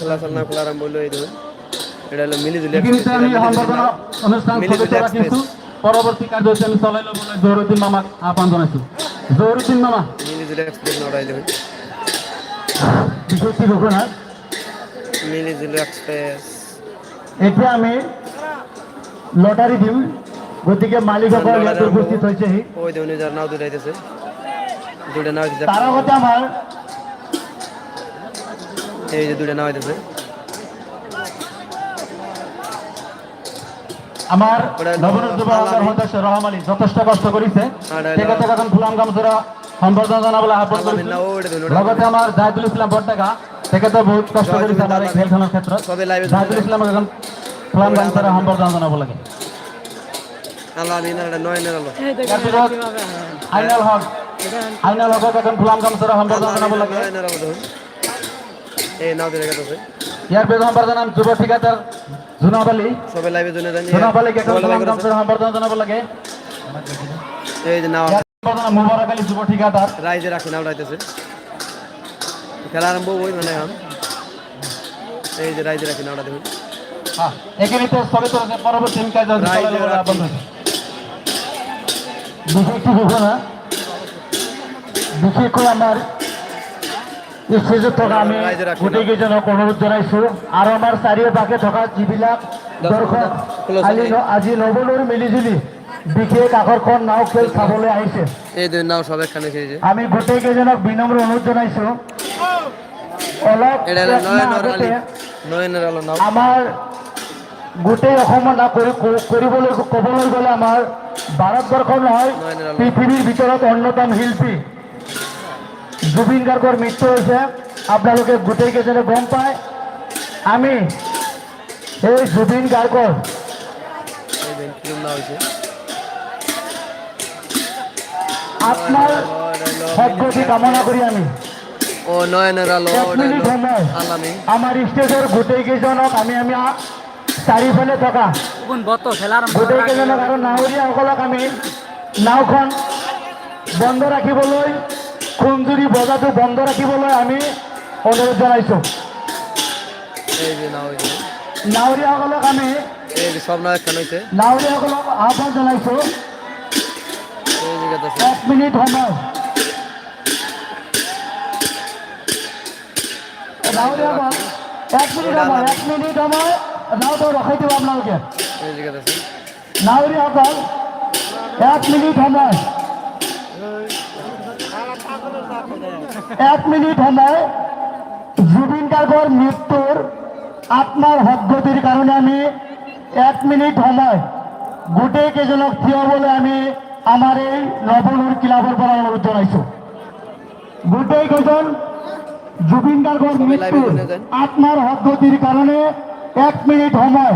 খেলা চালনা খেলা আরম্ভ এই দেখুন। এটা হলো আমি এক্সপ্রেস পরবর্তী কার্যসূচী আহ্বান জনাইছো। মামা। এক্সপ্রেস ঘোষণা এক্সপ্রেস লটাৰী দিম গতিকে মালিকসকল ইয়াত উপস্থিত ওই যার নাও দুটাইতেছে দুটা নাও আগতে আমাৰ এই যে দুটা আমাৰ ওটা নৱনত যুৱ সংঘৰ আলামী। আলী যথেষ্ট কষ্ট কৰিছে আৰে তেখেতক এখন ফুলাম গামোচাৰে সম্বৰ্ধনা জনাবলৈ আহ্বান ওটা লগতে আমাৰ জাহিদুল ইছলাম বৰডেকা তেখেতে বহুত কষ্ট জুবিন আমাৰ এই চবে লাইভে জাহিদুল ইছলামক এখন ফুলাম গামোচাৰে সম্বৰ্ধনা জনাব লাগে। আল্লাহ আমিন এটা নয় নেরালো ইয়াৰ আইনাল হক। আইনাল হকক এখন ফুলাম গামোচাৰে সম্বৰ্ধনা জনাব লাগে নয় নেরালো দেখুন এই নাও দুটা গেছে ইয়াৰ লাইভে জানি জনাব লাগে। এই যে নাও। মুবাৰক আলী যুৱ ঠিকাদাৰ রাইজে রাখি নাও রাইতেছে। খেলা আরম্ভ ওই মানে এখন এই যে রাইজে রাখি নাওটা দেখুন। হ্যাঁ এখানেতে স্থগিত হচ্ছে পরবর্তী কাজ রাইজে রাখি। বিশেষ বিশেষকৈ আমাৰ ষ্টেজত থকা আমি গোটেইকেইজনক অনুৰোধ জনাইছোঁ। আৰু আমাৰ চাৰিওপাশে থকা যিবিলাক দৰ্শক। আজি নৱলৰ মিলিজুলি বিশেষ আকৰ্ষণ নাও খেল চাবলৈ আহিছে। আমি গোটেইকেইজনক বিনম্ৰ অনুৰোধ জনাইছোঁ। অলপ আমাৰ গোটেই অসমত কৰিবলৈ ক'বলৈ গ'লে আমাৰ ভাৰতবৰ্ষৰ নহয় পৃথিৱীৰ ভিতৰত অন্যতম শিল্পী। জুবিন গাৰ্গৰ মৃত্যু হৈছে আপোনালোকে গোটেইকেইজনে গম পায়। আমি এই জুবিন গাৰ্গৰ সদ্গতি কামনা কৰি আমি। আলামি। আমাৰ ষ্টেজৰ গোটেইকেইজনক আমি আমি চাৰিওফালে থকা। খেলা গোটেইকেইজনক আৰু নাৱৰীয়াসকলক আমি। নাওখন বন্ধ ৰাখিবলৈ খুঞ্জুৰি বজাটো বন্ধ ৰাখিবলৈ আমি অনুৰোধ জনাইছোঁ। নাৱৰীয়াসকলক আমি নাৱৰীয়াসকলক আহ্বান জনাইছোঁ। এক মিনিট সময়। নাৱৰীয়াসকল এক মিনিট সময় এক মিনিট সময়। নাওটো ৰখাই দিব আপোনালোকে। নাৱৰীয়াসকল এক মিনিট সময়। এক মিনিট সময় জুবিন গাৰ্গৰ মৃত্যুৰ আত্মাৰ সদ্গতিৰ কাৰণে আমি এক মিনিট সময় গোটেইকেইজনক থিয় হ'বলৈ আমি আমাৰ এই নৱনুৰ ক্লাবৰ পৰা অনুৰোধ জনাইছোঁ। গোটেইকেইজন জুবিন গাৰ্গৰ যায়। আত্মাৰ সদ্গতিৰ কাৰণে এক মিনিট সময়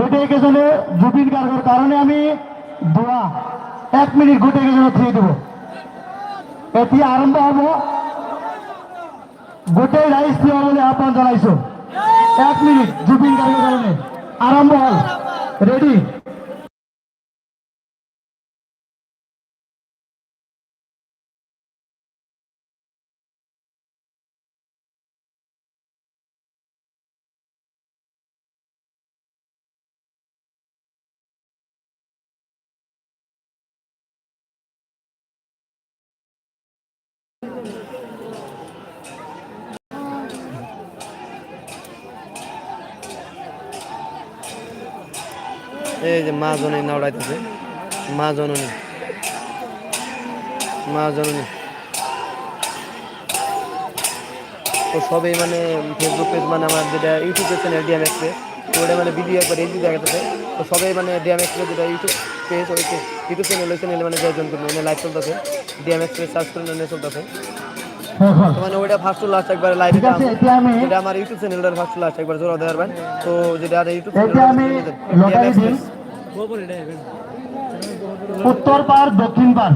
গোটেইকেইজনে জুবিন গাৰ্গৰ কাৰণে আমি দোৱা এক মিনিট গোটেইকেইজনক থিয় দিব। এতিয়া আৰম্ভ হ'ব। গোটেই ৰাইজ থিয় হ'বলৈ আহ্বান জনাইছোঁ। এক মিনিট, জুবিন গাৰ্গৰ কাৰণে আৰম্ভ হ'ল। ৰেডি এই যে মা জননী নাও উড়াইতেছে মা জননী। মা জননী। তো সবই মানে ফেসবুক পেজ মানে আমার যেটা ইউটিউব চ্যানেল ডিএম তো ওটা মানে ভিডিও একবার এই দেখা গেছে তো সবাই মানে ডিএম এক্সপ্রেস যেটা ইউটিউব পেজ ওই ইউটিউব চ্যানেল ওই চ্যানেলে মানে জয়েন করবে। মানে লাইভ চলতেছে। ডিএম এক্সপ্রেস সার্চ করে চলতেছে। মানে ওইটা ফার্স্ট টু লাস্ট একবার লাইভ যেটা আমার ইউটিউব চ্যানেলটার ফার্স্ট টু লাস্ট একবার জোর দেওয়ার পারেন তো যেটা আর ইউটিউব উত্তৰ পাৰ দক্ষিণ পাৰ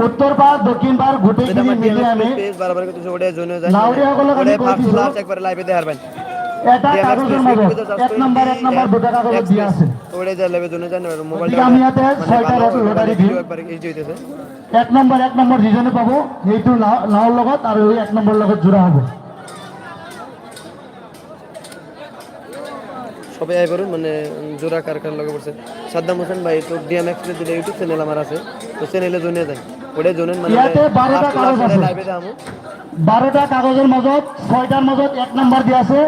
উত্তৰ পাৰ দক্ষিণ গোটেইখিনি আমার মিলি আমি পেজ বারবার ওটা জয়েন হয়ে যায় করে ফার্স্ট টু লাস্ট একবার লাইভে দেখার পারেন এটা কাগজের এক নাম্বার এক নাম্বার দুটা কাগজ দিয়ে আছে যা লেবে জানেন মোবাইল আমি হাতে ছয়টা লটারি দিই। একবার এই হইতেছে। এক নম্বর এক নম্বর যিজনে পাবো এইটো নাওৰ লগত আৰু এক নম্বৰ লগত জোৰা হ'ব। সবাই আই করুন মানে জোড়া কার কার লগে পড়ছে। সাদ্দাম হোসেন ভাই তো ডিএম এক্সপ্রেস যেটা ইউটিউব চ্যানেল আমার আছে তো চ্যানেলে জনে যায় ওটা জনেন মানে। লাইভে দামু বারোটা কাগজৰ মাজত ছয়টাৰ মাজত এক নম্বৰ দিয়া আছে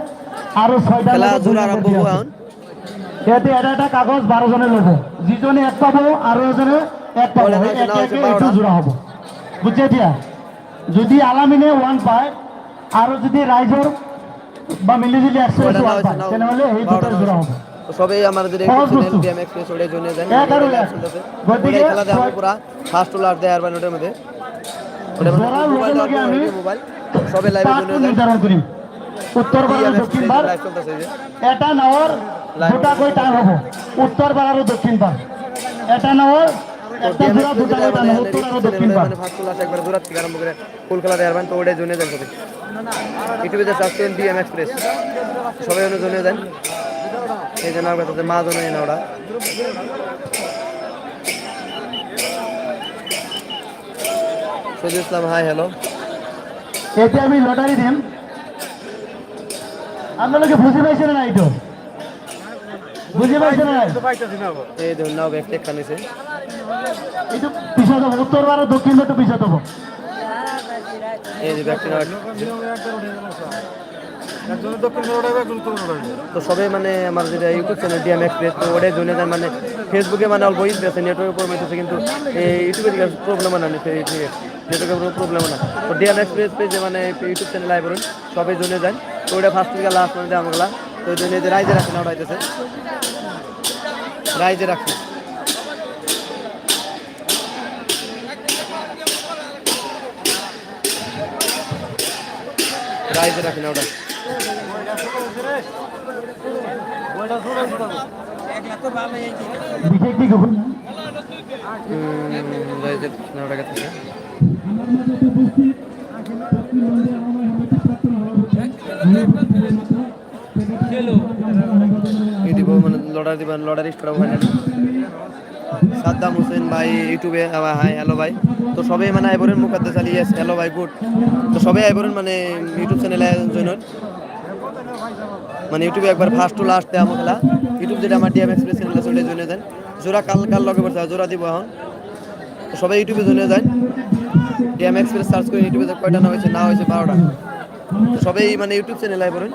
খেলা মাজত জোড়া আরম্ভ দিয়া। এখন। ইয়াতে এটা এটা কাগজ বাৰজনে ল'ব যিজনে এক পাব আৰু এজনে এক পাব। বলে না, এই খেলা একে একে বারোটা। জোৰা হ'ব। বুজিছে এতিয়া যদি আলামিনে ওৱান পায় আৰু যদি রাইজৰ বা মিলিজুলি একশো ওটা না ওৱান হয়েছে পায় না তেনেহ'লে সেই বারোটা দুটাৰ না জোৰা হয়েছে। হ'ব সবাই আমার সহজ চ্যানেল বস্তু। ডিএম এক্সপ্রেস ওটা জনে যায় এক গতিকে খেলা দেওয়া ছয়- পুরা। ফার্স্ট লাস্ট দেয় আর ওটার মধ্যে। মোবাইল সবাই লাইভে পাৰ আৰু দক্ষিণ যে। এটা নাৱৰ দুটাকৈ টান হ'ব? উত্তৰ পাৰ আৰু দক্ষিণ পাৰ এটা নাৱৰ একটা জোড়া দুটাকৈ টান হ'ব উত্তৰ আৰু দক্ষিণ পাৰ ফার্স্ট ক্লাস একবার দূরাত থেকে আরম্ভ করে ফুল খেলা দেওয়ার তো ওটাই জনে যান সবাই। ইউটিউবে সার্চ করেন ডিএম এক্সপ্রেস সবাই ওখানে জনে যান। এই জন্য আমার কাছে মা জনে না ওরা। সজিদ ইসলাম হাই হ্যালো আমি লটাৰী দিম আপোনালোকে বুজি পাইছে নে নাই এইটো বুজি পাইছে নে নাই এই ধরুন নাও ব্যাগ টেক খানিছে এইটো পিছত হ'ব উত্তৰ পাৰ আৰু দক্ষিণ পাৰটো পিছত হ'ব এই যে ব্যাগটা তো সবাই মানে আমার যেটা ইউটিউব চ্যানেল ডিএম এক্সপ্রেস তো ওটাই জন্য যান মানে ফেসবুকে মানে অল্প ইউজ আছে নেটওয়ার্কের উপর মেতেছে কিন্তু এই ইউটিউবে দিকে প্রবলেম না সেই নেটওয়ার্কের প্রবলেম না। তো ডিএম এক্সপ্রেস পেজে মানে ইউটিউব চ্যানেল আই করুন সবাই জন্য যান। তো ওটা ফার্স্ট থেকে লাস্ট মানে আমগুলা তো ওই জন্য যে রাইজে রাখেন ওটা হইতেছে রাইজে রাখি রাইজে। রাখেন ওটা বিশেষ কি কব ওটা গেছে এই লড়াই দিবেন, লড়াই স্টার ফাইনাল সাদ্দাম হোসেন ভাই, ইউটিউবে হাই হ্যালো ভাই। তো সবাই মানে আইবরেন মুখাদ্দেস আলী ইয়েস হ্যালো ভাই গুড তো সবাই আইবরেন মানে ইউটিউব চ্যানেলে জয়েন হন। মানে ইউটিউবে একবার ফার্স্ট টু লাস্ট দেওয়া খেলা ইউটিউব যেটা আমার ডিএম এক্সপ্রেস চ্যানেল ওটা জয়েন দেন জোড়া কাল কাল লগে পড়ছে জোড়া দিব এখন। তো সবাই ইউটিউবে জয়েন যায় ডিএম এক্সপ্রেস সার্চ করে ইউটিউবে কয়টা না হয়েছে না হয়েছে বারোটা। তো সবাই মানে ইউটিউব চ্যানেল আইবরেন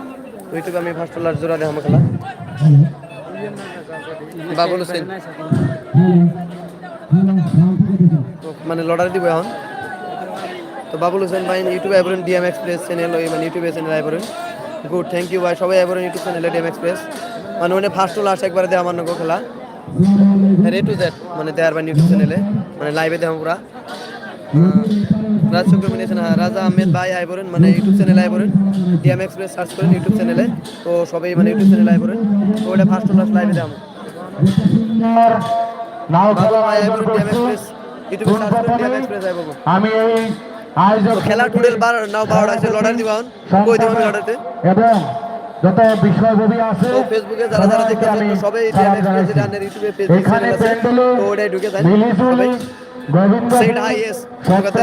ইউটিউবে আমি ফার্স্ট টু লাস্ট জোড়া দেওয়া খেলা বাবুল হোসেন। মানে লড়াই দিব এখন। তো বাবুল হোসেন ভাই ইউটিউবে আইবরেন ডিএম এক্সপ্রেস চ্যানেল ওই মানে ইউটিউবে চ্যানেল আইবরেন গুড থ্যাংক ইউ ভাই। সবাই আইবরেন ইউটিউব চ্যানেলে ডিএম এক্সপ্রেস মানে ওখানে ফার্স্ট টু লাস্ট একবারে দেওয়া আমার নগো খেলা। রে টু জেড মানে দেয়ার বাই ইউটিউব চ্যানেলে মানে লাইভে দেওয়া পুরা রাজ কম্বিনেশন রাজা আহমেদ ভাই আইবরেন মানে ইউটিউব চ্যানেলে আইবরেন ডিএম এক্সপ্রেস সার্চ করেন ইউটিউব চ্যানেলে তো সবাই মানে ইউটিউব চ্যানেলে আইবরেন তো ওটা ফার্স্ট টু লাস্ট লাইভে আমি এই খেলা টোটাল বার নাও বারোটা আছে লড়াই দিবা কই দিব আমি লড়াইতে এবং যত বিষয়ববী আছে তো ফেসবুকে যারা যারা দেখতেছেন সবাই ডিএম এক্সপ্রেস যেটা আপনার ইউটিউবে পেজ এখানে আছে তো ওটাই ঢুকে যান। সবাই কলকাতা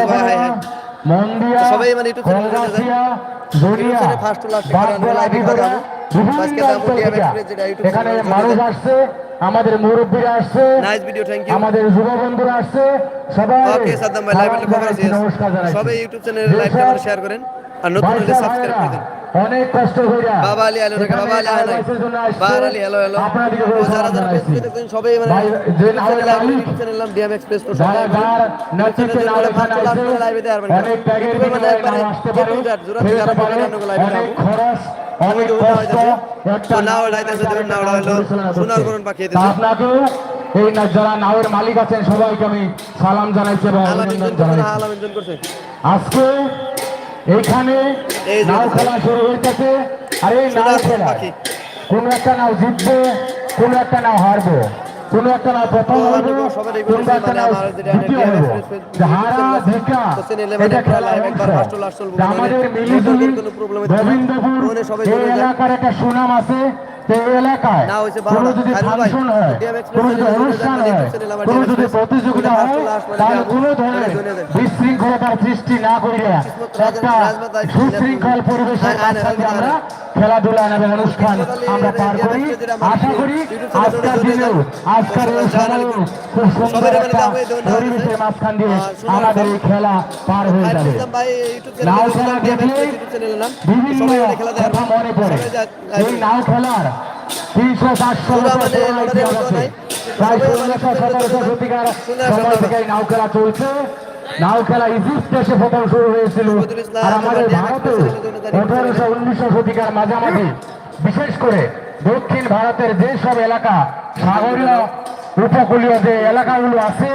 সবাই মানে। আজকে যেটা এখানে মানুষ আসছে আমাদের মুরব্বীরা আসছে নাইস ভিডিও থ্যাংক ইউ আমাদের যুব বন্ধুরা আসছে সবাই ওকে সাদ্দাম ভাই লাইভ খবর আছে সবাই ইউটিউব চ্যানেলে করে শেয়ার করেন আর নতুন হলে সাবস্ক্রাইব করে দেন। অনেক কষ্ট কইরা বাবা আলী হ্যালো রেখে বাবা আলী আলী যারা যারা ফেসবুকে দেখছেন সবাই মানে ডিএম এক্সপ্রেস তো সবাই যার নাও লাইভে মানে অনেক মানে একবারে লাইভে খরচ, অনেক কষ্ট, একটা নাও নাও লাইতেছে দেবেন নাও পরিচালনা হলো সোনার করুন পাখি তা আপনাকেও এই না- যারা নাওয়ের মালিক আছেন সবাইকে আমি সালাম জানাইছি এবং অভিনন্দন জানাইছি। আজকে যে নাও খেলা শুরু হইতেছে। আর এই নাও খেলা। কোন একটা নাও জিতবে কোন একটা নাও হারবো। কোন একটা নাও প্রথম হইব কোনো একটা নাও যেটা দ্বিতীয় হইব হারা জিতা ধিকা মানে এটা খেলা মানে আমাদের মিলিজুলি গোবিন্দপুর এই এলাকার একটা সুনাম আছে। এলাকায় কোনো যদি ফাংশন হয় কোনো যদি অনুষ্ঠান হয় কোনো যদি প্রতিযোগিতা হয় তাহলে কোনো ধরনের বিশৃঙ্খলতার সৃষ্টি না করিয়া একটা সুশৃঙ্খল পরিবেশের মাঝখানে আমরা খেলাধুলা এবং অনুষ্ঠান আমরা পার করি। আশা করি আজকের দিনেও আজকের এই সময়েও খুব সুন্দর একটা পরিবেশের মাঝখান দিয়ে আমাদের এই খেলা পার হয়ে যাবে। নাও খেলা দেখলে নাম। বিভিন্ন কথা মনে পড়ে। এই নাও খেলার বিশেষ করে দক্ষিণ ভারতের যেসব এলাকা সাগরীয় উপকূলীয় যে এলাকাগুলো আছে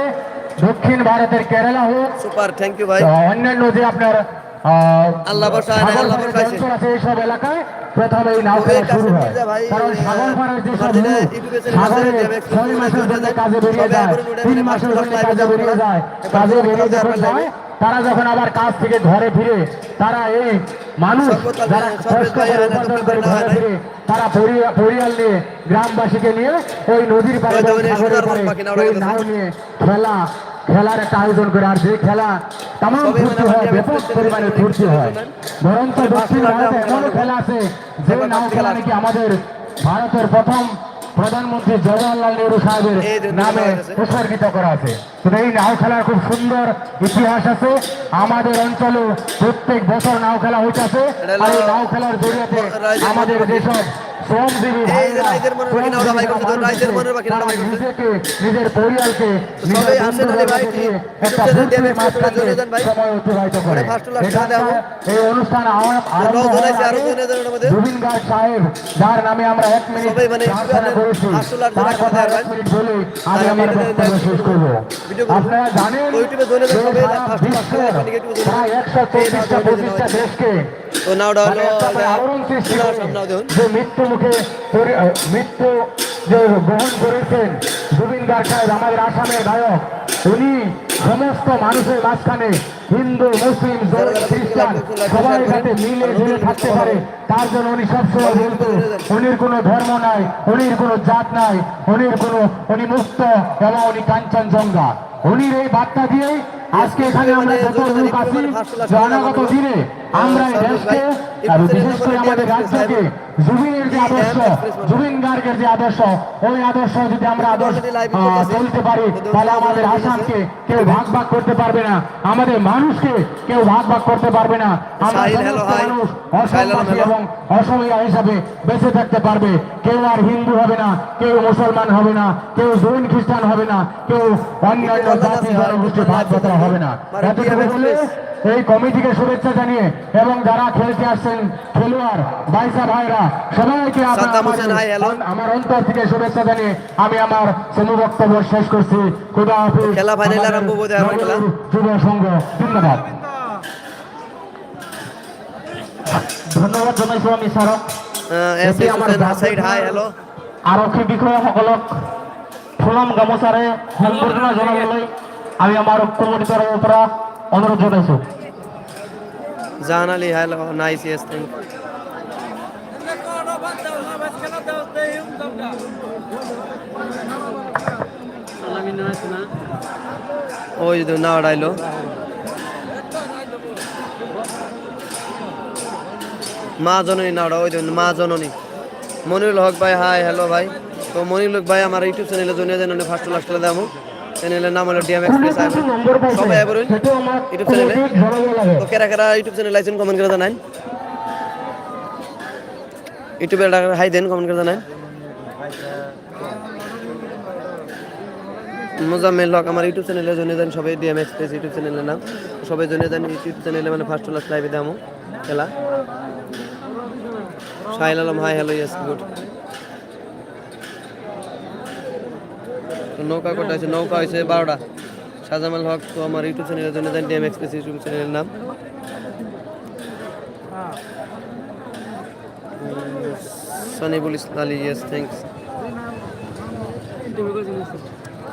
দক্ষিণ ভারতের কেরালা হোক অন্যান্য যে আপনার আল্লাহ বসায় আল্লাহ পাড়ের আছে এইসব এলাকায় প্রথমে এই নাও খেলা শুরু হয়। কারণ সাগর পাড়ের যেসব আমার লোক ইউটিউবে চ্যানেল আছে, সাগরে ছয় মাসের জন্য কাজে বেরিয়ে যায় তিন মাসের জন্য কাজে বেরিয়ে যায় কাজে বেরিয়ে যখন যায় তারা যখন আবার কাজ থেকে ঘরে ফিরে তারা এই মানুষ যারা কষ্ট করে উপার্জন করে করে ঘরে ফিরে তারা পরিবার নিয়ে গ্রামবাসীকে নিয়ে ওই নদীর পাড়ে ওই বা জমিনে সাগরের পাড়ে ওই নাও নিয়ে খেলা খেলার একটা আয়োজন করে আর যে খেলা তাম ফুর্তি মানে হয় ব্যাপক পরিমাণে ফুর্তি হয়। বরঞ্চ দক্ষিণ ভারতে এমনও খেলা আছে যে নাও খেলা নাকি আমাদের ভারতের প্রথম প্রধানমন্ত্রী জওয়াহরলাল নেহরু সাহেবের নামে উৎসর্গিত করা আছে। এই নাও খেলার খুব সুন্দর ইতিহাস আছে। আমাদের অঞ্চলে প্রত্যেক বছর নাও খেলা হইতেছে। আর এই নাও খেলার রাইজের আমাদের যেসব নিজের পরিবারকে সবাই আসেন আলী ভাই। সময় অতিবাহিত করে। এই অনুষ্ঠান। জুবিন গার্গ সাহেব যার নামে আমরা এক মিনিট মানে প্রার্থনা করেছি তার কথা এক মিনিট বলে আমি আমার বক্তব্য শেষ করব আপনারা জানেন। প্রায় একশো চল্লিশটা পঁচিশটা দেশকে তো নাওটা মানে হলো একটা করে আলোড়ন সৃষ্টি সোনার করে। সামনে দেখুন যে মৃত্যু মুখে মৃত্যু যে গ্রহণ করেছেন জুবিন সাহেব আমাদের আসামের গায়ক উনি সমস্ত মানুষের মাঝখানে হিন্দু মুসলিম খ্রিস্টান সবাই যাতে মিলে ঝুলে থাকতে পারে তার জন্য উনি সবসময় বলতো উনির কোনো ধর্ম নাই উনির কোনো জাত নাই উনির কোনো উনি মুক্ত এবং উনি কাঞ্চনজঙ্ঘা। উনির এই বার্তা দিয়েই আজকে এখানে আমরা যত লোক আছি অনাগত দিনে আমরা এই দেশকে আর বিশেষ করে আমাদের রাজ্যকে জুবিনের যে আদর্শ জুবিন গার্গের যে আদর্শ ওই আদর্শ যদি আমরা আদর্শ চলতে পারি তাহলে আমাদের আসামকে কেউ ভাগ ভাগ করতে পারবে না। আমাদের মানুষকে কেউ ভাগ ভাগ করতে পারবে না। আমরা. মানুষ অসমবাসী এবং অসমীয়া হিসাবে বেঁচে থাকতে পারবে। কেউ আর হিন্দু হবে না কেউ মুসলমান হবে না কেউ জৈন খ্রিস্টান হবে না কেউ অন্যান্য জাতি জনগোষ্ঠী ভাগ হবে না। এতটুকু বলে এই কমিটিকে শুভেচ্ছা জানিয়ে এবং যারা খেলতে আসছেন খেলোয়াড় বাইসা ভাইরা সবাইকে আমরা অন্তর থেকে শুভেচ্ছা জানিয়ে আমি আমার সমু বক্তব্য শেষ করছি। খুদা হাফিজ। খেলা আমাদের আরম্ভ বোধ হয় যুব সংঘ। ধন্যবাদ। ধন্যবাদ জনাইছো আমি ছাৰক আৰক্ষী বিষয়াসকলক ফুলাম গামোচাৰে সম্বৰ্ধনা জনাবলৈ আমি আমাৰ কমিটিৰ তৰফৰ পৰা অনুৰোধ জনাইছোঁ। Jahan Ali hello nice yes thank ওই না আড়াইলো মা জননী না ওই মা জননী। মনিরুল হক ভাই, হাই, হ্যালো ভাই। তো মনিরুল হক ভাই, আমার ইউটিউব চ্যানেলে জন্য দেন ফার্স্ট লাস্ট দেবো। চ্যানেলের নাম হলো ডিএম এক্সপ্রেস সবাই সেইটো ইউটিউব চ্যানেলে। তো কেরা কেরা ইউটিউব চ্যানেল আইছেন কমেন্ট করে জানান ইউটিউবে হাই দেন কমেন্ট করে জানান মোজাম্মেল হক, আমার ইউটিউব চ্যানেলে জন্য দেন সবাই ডিএম এক্সপ্রেস ইউটিউব চ্যানেলের নাম। সবাই জন্য দেন ইউটিউব চ্যানেলে মানে ফার্স্ট লাস্ট লাইভে দামো খেলা। Sahil Alam hi hello yes good নৌকা কটা আছে? নৌকা হয়েছে বারোটা। শাহজামাল হক, তো আমার ইউটিউব চ্যানেলের জন্য দেন ডিএম এক্সপ্রেস ইউটিউব চ্যানেলের নাম। Sanibul Islam yes thanks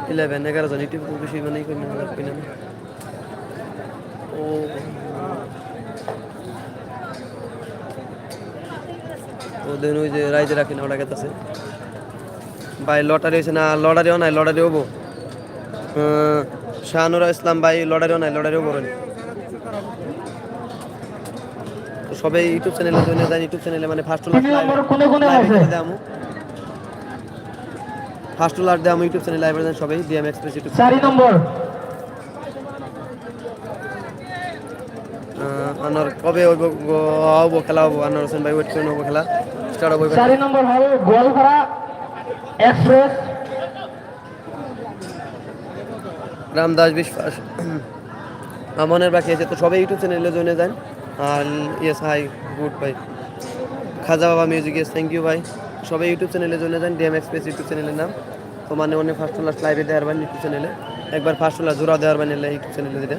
eleven এগারো জন ইউটিউব বেশি মানে ও ও দেন ওই যে রাইজে রাখি না ওটা গেছে ভাই লটারি হয়েছে না লটারিও নাই লটারি হব? শাহানুরা ইসলাম ভাই লটারিও নাই লটারিও করেন সবাই ইউটিউব চ্যানেলে দেন ইউটিউব চ্যানেলে মানে ফার্স্ট তিন ফার্স্ট লাট দামু ইউটিউব চ্যানেল লাইভ দেন সবাই ডিএম এক্সপ্রেস ইউটিউব চারি নম্বর। আনার কবে হইব হব খেলা হব? আনার হোসেন ভাই ওয়েট করে নেব খেলা। স্টার্ট হব। চারি নম্বর হবে গোয়ালপাড়া এক্সপ্রেস রামদাস বিশ্বাস আমনের বাকি আছে তো সবাই ইউটিউব চ্যানেলে জয়েন দেন আর ইয়েস হাই গুড ভাই Khwaja Baba music yes thank you ভাই সবাই ইউটিউব চ্যানেলে জয়েন দেন ডিএম এক্সপ্রেস ইউটিউব চ্যানেলের নাম। তো মানে অনেক ফার্স্ট ক্লাস লাইভে দেওয়ার বান ইউটিউব চ্যানেলে। একবার ফার্স্ট ক্লাস জোড়া দেওয়ার বান ইউটিউব চ্যানেলে দিতে।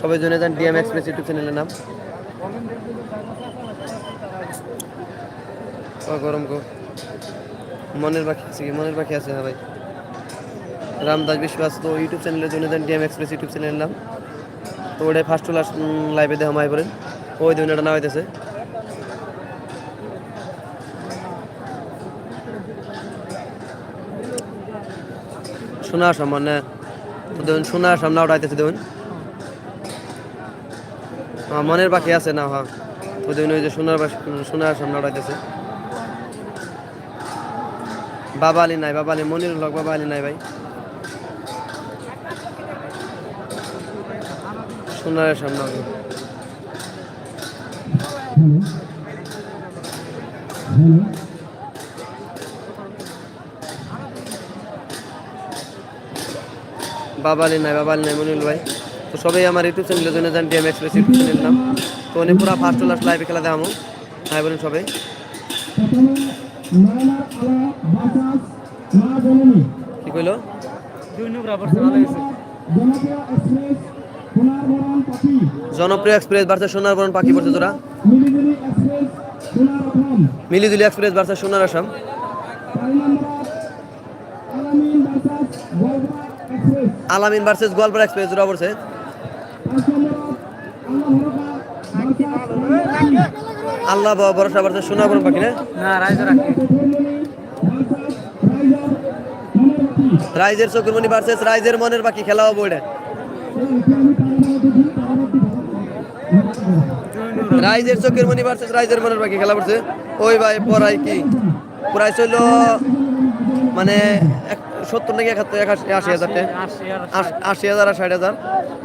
সবাই জয়েন দেন ডিএম এক্সপ্রেস ইউটিউব চ্যানেলের নাম। গরম গো। মনের বাকি আছে মনের বাকি আছে হ্যাঁ ভাই। রামদাস বিশ্বাস, তো ইউটিউব চ্যানেলের জন্য দেন ডিএম এক্সপ্রেস ইউটিউব চ্যানেলের নাম। তো ওটাই ফার্স্ট লাস্ট লাইভে দেখা মাই করেন ওই দিন এটা না হইতেছে শোনা আসাম মানে দেখুন শোনা আসাম না ওটাইতেছে দেখুন হ্যাঁ মনের বাকি আছে না হ্যাঁ। তো দেখুন ওই যে সোনার সোনার আসাম না ওটাইতেছে বাবা আলী নাই, বাবা আলী, মনিরুল হক, বাবা আলী নাই ভাই। সোনার সামনে হবে বাবা আলী নাই, বাবা আলী নাই, মনিরুল ভাই। তো সবাই আমার ইউটিউব চ্যানেলের জন্য জান ডিএম এক্সপ্রেস ইউটিউব চ্যানেল নাম। তো উনি পুরো ফার্স্ট লাস্ট লাইভে খেলা দেখামো হাই বলুন সবাই। কি কইলো? জনপ্রিয় এক্সপ্রেস ভার্সেস সোনার বরণ পাখি পড়ছে তোরা। মিলিদুলি এক্সপ্রেস ভার্সেস সোনার আসাম। আলামিন ভার্সেস গোয়ালপাড়া এক্সপ্রেস জোড়া পড়ছে। আল্লাহ ভ- ভরসা সোনার বরণ পাখি না? রাইজের চকুরমণি ভার্সেস রাইজের মনের পাখি খেলা হব এটা রাইজের চোখের মনি ভার্সেস রাইজের মনের পাখি খেলা পড়ছে। ওই ভাই পড়াই কি? প্রাইস হইল মানে এক- সত্তর নাকি একাত্তর আশি হাজার আশ- হাজার আর ষাট হাজার।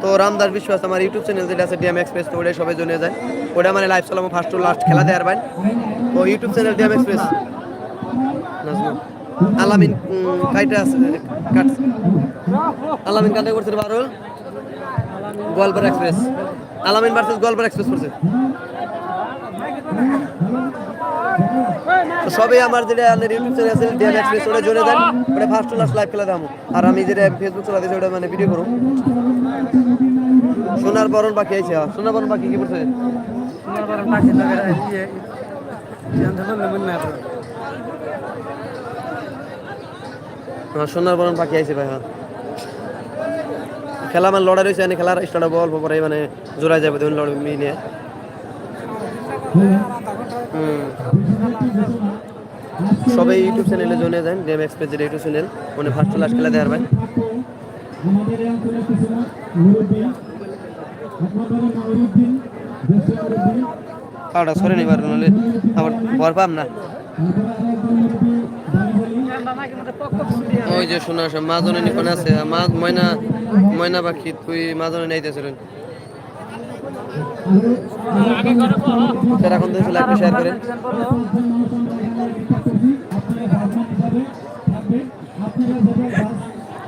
তো রামদাস বিশ্বাস আমার ইউটিউব চ্যানেল যেটা আছে ডিএম এক্সপ্রেস তো ওটা সবাই জন্য যায়। ওটা মানে লাইভ চালাবো ফার্স্ট টু লাস্ট খেলা দেওয়ার ভাই তো ইউটিউব চ্যানেল ডিএম এক্সপ্রেস আলামিন কাইটা আছে আলামিন কাটা করছে বারো Goalpara express Alamin versus Goalpara express করছে। তো সবই আমার যেটা আমাদের ইউটিউব চ্যানেল আছে ডিএম এক্সপ্রেস ওটা জুড়ে দেন ওটা ফার্স্ট টু লাস্ট লাইভ খেলা দাম আর আমি যেটা ফেসবুক চালাতে ওটা মানে ভিডিও করুন সোনার বরণ বাকি আছে হ্যাঁ। সোনার বরণ বাকি কি করছে হ্যাঁ সোনার বরণ বাকি আছে ভাই হ্যাঁ। খেলা মানে লড়াই রয়েছে খেলার স্টার্ট হবে অল্প পরে মানে জোড়ায় যাবে দেখুন লড়াই নিয়ে হুম। সবাই ইউটিউব চ্যানেলে জয়েন দেন গেম এক্সপ্রেস যেটা ইউটিউব চ্যানেল। মানে ফার্স্ট ক্লাস খেলা দেওয়ার ভাই আমাদের এই অঞ্চলের কিছু না মুরব্বী একমাত্র মুরব্বী পাউডার সরে নিবার নাহলে আবার ভর পাম না। ওই যে শোনা আসে মা জননী কোন আছে। মা ময়না ময়না পাখি, তুই মা জননী নাইতেছে রে স্যার, এখন তো লাইভটা শেয়ার করেন।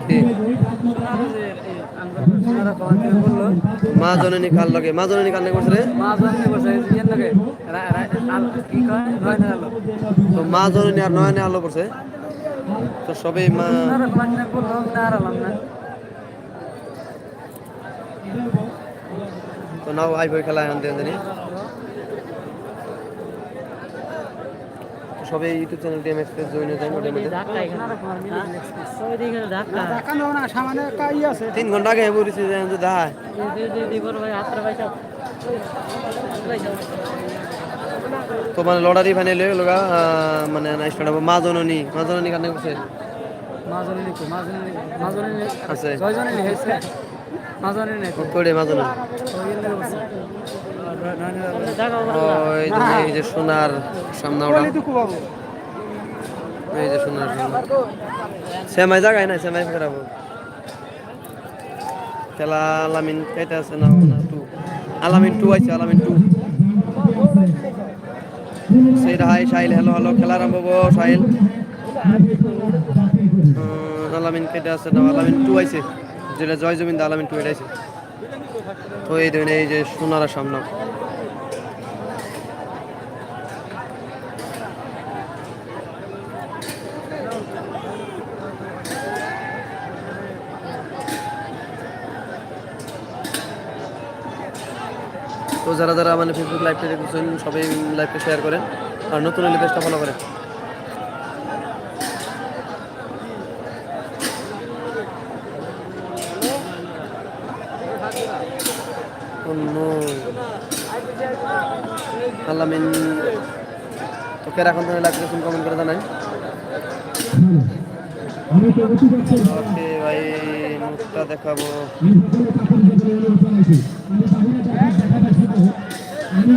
কি? মা জননী কাল লাগে মা জননী কাল লাগে করছে রে? তো মা জননী আর নয়নে আলো করছে তো সবাই মা তো নাও আই বই খেলা দিয়ে জানি সবাই YouTube channel DM express join হয়ে কাই আছে তিন ঘণ্টা আগে যে দায় তো মানে লড়ারি ফাইনাল হয়ে গেল মানে নাইস ম্যাডাম মা জননী মা জননী কানে করছে মাজনী নিকো মাজনী মাজনী আছে। জয়জনী লিখাইছে মাজনী নেই করে মা জননী? এই যে সোনার সামনে ওটা এই যে সোনার সামনে। সেমাই জায়গায় না সেমাই ফেরাবো। খেলা আলামিন কেটে আছে না টু। আলামিন টু আছে আলামিন টু। সেই হাই সাহিল, হ্যালো হ্যালো, খেলা আরম্ভ হব, সাহিল। আলামিন কেটে আছে না, আলামিন টু আছে যেটা জয় জমিন আলামিন টু এটা আছে তো এই ধরনের এই যে সোনার সামনে। তো যারা যারা মানে ফেসবুক লাইভটা দেখছেন সবাই লাইভটা শেয়ার করেন। আর নতুন হলে পেজটা ফলো করেন। Oh তোকে এখন তুমি কমেন্ট করে জানাই। ওকে ভাই মুখটা দেখাবো। আমি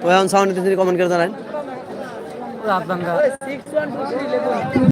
তো এখন সাউন্ড কমেন্ট করে জানান রাত